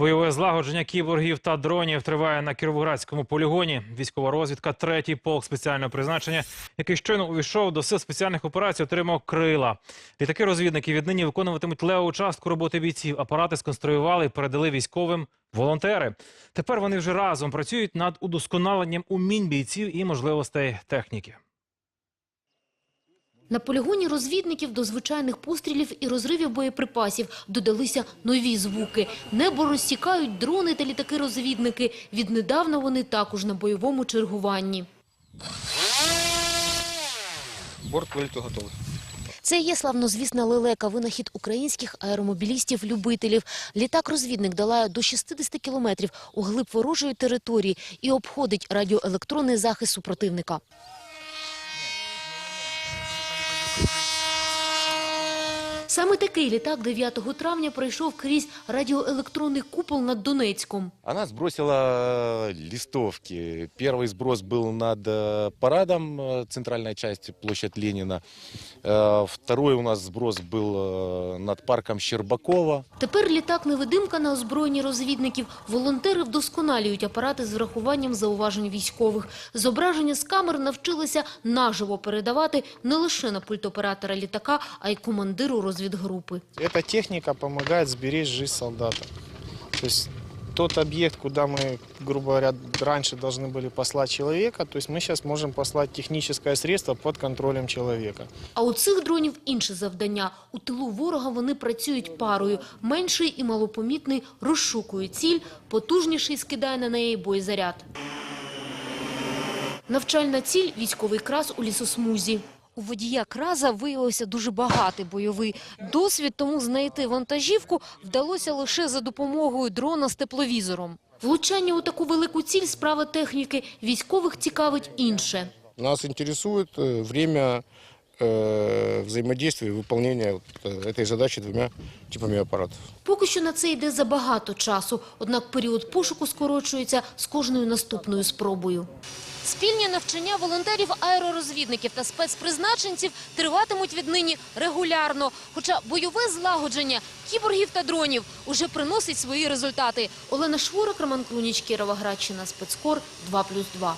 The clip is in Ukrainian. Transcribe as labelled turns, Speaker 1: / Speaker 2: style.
Speaker 1: Бойове злагодження кіборгів та дронів триває на Кіровоградському полігоні. Військова розвідка, третій полк спеціального призначення, який щойно увійшов до сил спеціальних операцій, отримав крила. Літаки розвідники віднині виконуватимуть леву частку роботи бійців. Апарати сконструювали і передали військовим волонтери. Тепер вони вже разом працюють над удосконаленням умінь бійців і можливостей техніки.
Speaker 2: На полігоні розвідників до звичайних пострілів і розривів боєприпасів додалися нові звуки. Небо розсікають дрони та літаки-розвідники. Віднедавна вони також на бойовому чергуванні.
Speaker 3: Борт виліту готовий.
Speaker 2: Це є славнозвісна лелека, винахід українських аеромобілістів-любителів. Літак-розвідник долає до 60 кілометрів у глиб ворожої території і обходить радіоелектронний захист супротивника. Саме такий літак 9 травня пройшов крізь радіоелектронний купол над Донецьком.
Speaker 3: Она сбросила листовки. Первый сброс был над э, парадом э, центральной части, площадь Ленина. Э, Второй у нас сброс был э, над парком Щербакова.
Speaker 2: Тепер літак-невидимка на озброєнні розвідників. Волонтери вдосконалюють апарати з врахуванням зауважень військових. Зображення з камер навчилися наживо передавати не лише на пульт оператора літака, а й командиру розвідгрупи.
Speaker 4: Эта техника помогает сберечь жизнь солдата. То есть тот объект, куда мы, грубо говоря, раньше должны были послать человека, то есть мы сейчас можем послать техническое средство под контролем человека.
Speaker 2: А у цих дронів інше завдання. У тилу ворога вони працюють парою. Менший і малопомітний розшукує ціль, потужніший скидає на неї боєзаряд. Навчальна ціль – військовий крас у лісосмузі. У водія краза виявився дуже багатий бойовий досвід, тому знайти вантажівку вдалося лише за допомогою дрона з тепловізором. Влучання у таку велику ціль – справа техніки. Військових цікавить інше.
Speaker 5: Нас интересует э, время взаимодействия и выполнения вот, э, этой задачи двумя типами аппаратов.
Speaker 2: Поки що на це йде забагато часу, однак період пошуку скорочується з кожною наступною спробою. Спільні навчання волонтерів-аеророзвідників та спецпризначенців триватимуть віднині регулярно. Хоча бойове злагодження кіборгів та дронів уже приносить свої результати. Олена Шворок, Роман Круніч, Кіровоградщина, спецкор 2+,2.